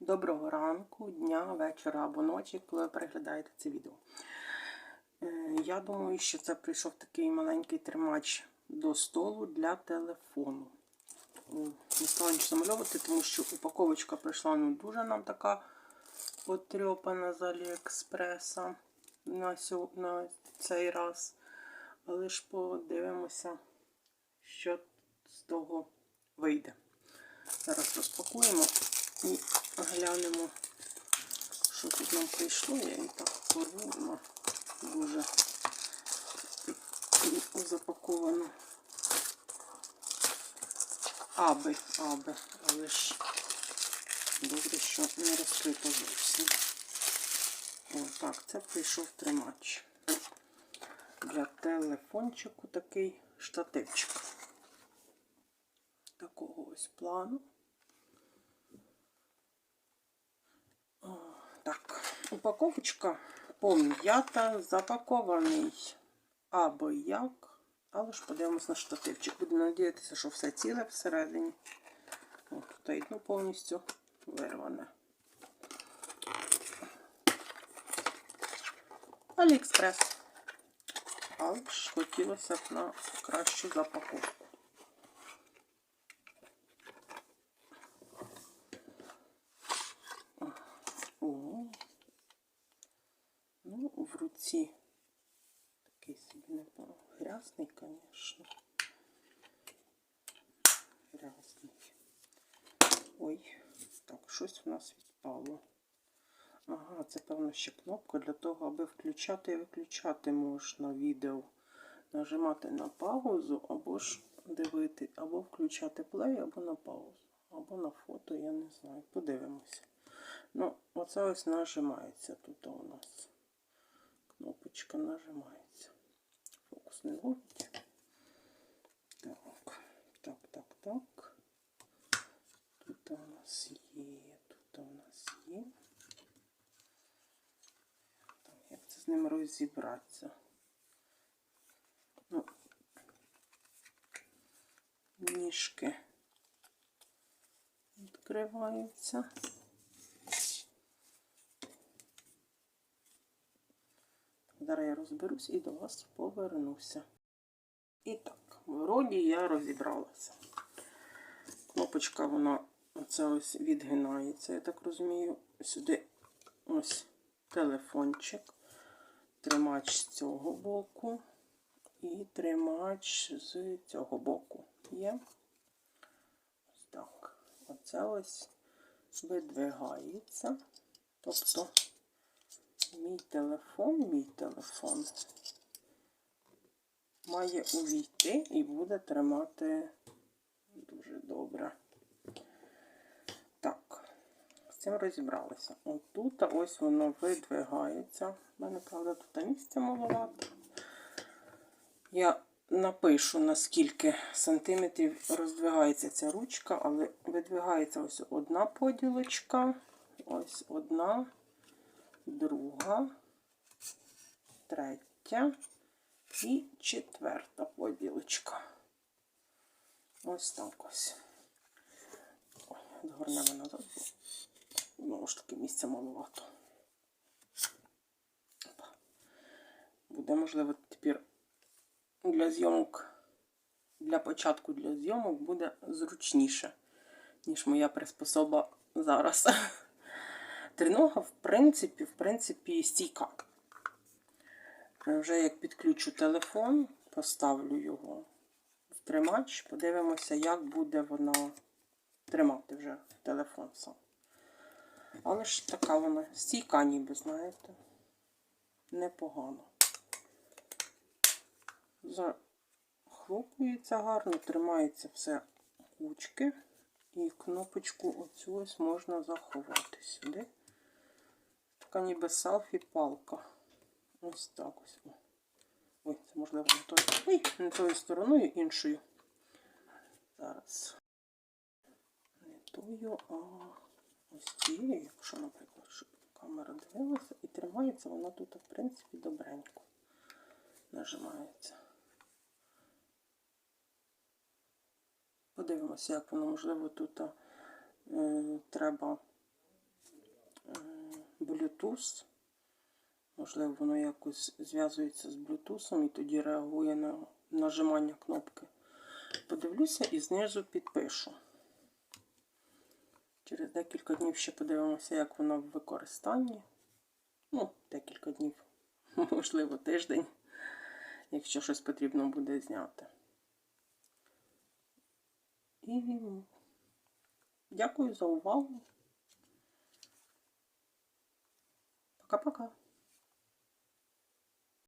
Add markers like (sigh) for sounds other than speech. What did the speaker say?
Доброго ранку, дня, вечора або ночі, коли ви переглядаєте це відео. Е, Я думаю, що це прийшов такий маленький тримач до столу для телефону. Не стала нічого замальовувати, тому що упаковочка прийшла не дуже нам така потрьопана з Аліекспреса на, сьо- на цей раз. Але ж подивимося, що з того вийде. Зараз розпакуємо і глянемо, що тут нам прийшло. Я її так порву на дуже запаковано. Аби, аби, але ж добре, що не розкрито зовсім. О, це прийшов тримач. Для телефончику такий штативчик. Такого ось плану. О, Так, упаковочка пом'ята, запакований або як. Але ж подивимось на штативчик. Будемо надіятися, що все ціле всередині. О, тут дно повністю вирване. Аліекспрес. Але ж хотілося б на кращу запаковку. О, ну, в руці такий собі не грязний, звісно. Грязний. Ой, так, щось у нас відпало. Ага, це певно ще кнопка для того, аби включати і виключати можна відео. Нажимати на паузу, або ж дивити, або включати плей, або на паузу, або на фото, я не знаю. Подивимося. Ну, оце ось нажимається тут у нас. Кнопочка нажимається. Фокус не ловить. Так, так, так, так. Тут у нас є, тут у нас є. Так, як це з ним розібратися? Ну, ніжки відкриваються. Зараз я розберусь і до вас повернуся. І так, вроді я розібралася. Кнопочка, вона оце ось відгинається, я так розумію. Сюди ось телефончик, тримач з цього боку і тримач з цього боку. Є. Ось так. Оце ось видвигається. Тобто мій телефон, мій телефон має увійти і буде тримати дуже добре. Так, з цим розібралися. Отут ось воно видвигається. У мене, правда, тут місця маловато. Я напишу, наскільки сантиметрів роздвигається ця ручка, але видвигається ось одна поділочка, ось одна, друга, третя і четверта поділочка. Ось так ось. Згорнемо назад, бо знову ж таки місця маловато. Буде, можливо, тепер для зйомок, для початку для зйомок буде зручніше, ніж моя приспособа зараз. (laughs) Тринога, в принципі, в принципі, стійка. Вже як підключу телефон, поставлю його в тримач, подивимося, як буде вона тримати вже телефон сам. Але ж така вона стійка, ніби, знаєте, непогано. Захлопується гарно, тримається все кучки. І кнопочку оцю ось можна заховати сюди. Така ніби селфі-палка. Ось так ось. Ой, це можливо не тою. Ой, не тою стороною, іншою. Зараз. Не тою, а ось цією, якщо, наприклад, щоб камера дивилася, і тримається вона тут, в принципі, добренько. Нажимається. Подивимося, як воно, можливо, тут е, треба Bluetooth. Можливо, воно якось зв'язується з Bluetooth і тоді реагує на нажимання кнопки. Подивлюся і знизу підпишу. Через декілька днів ще подивимося, як воно в використанні. Ну, декілька днів, (laughs) можливо, тиждень, якщо щось потрібно буде зняти. І дякую за увагу. Пока-пока.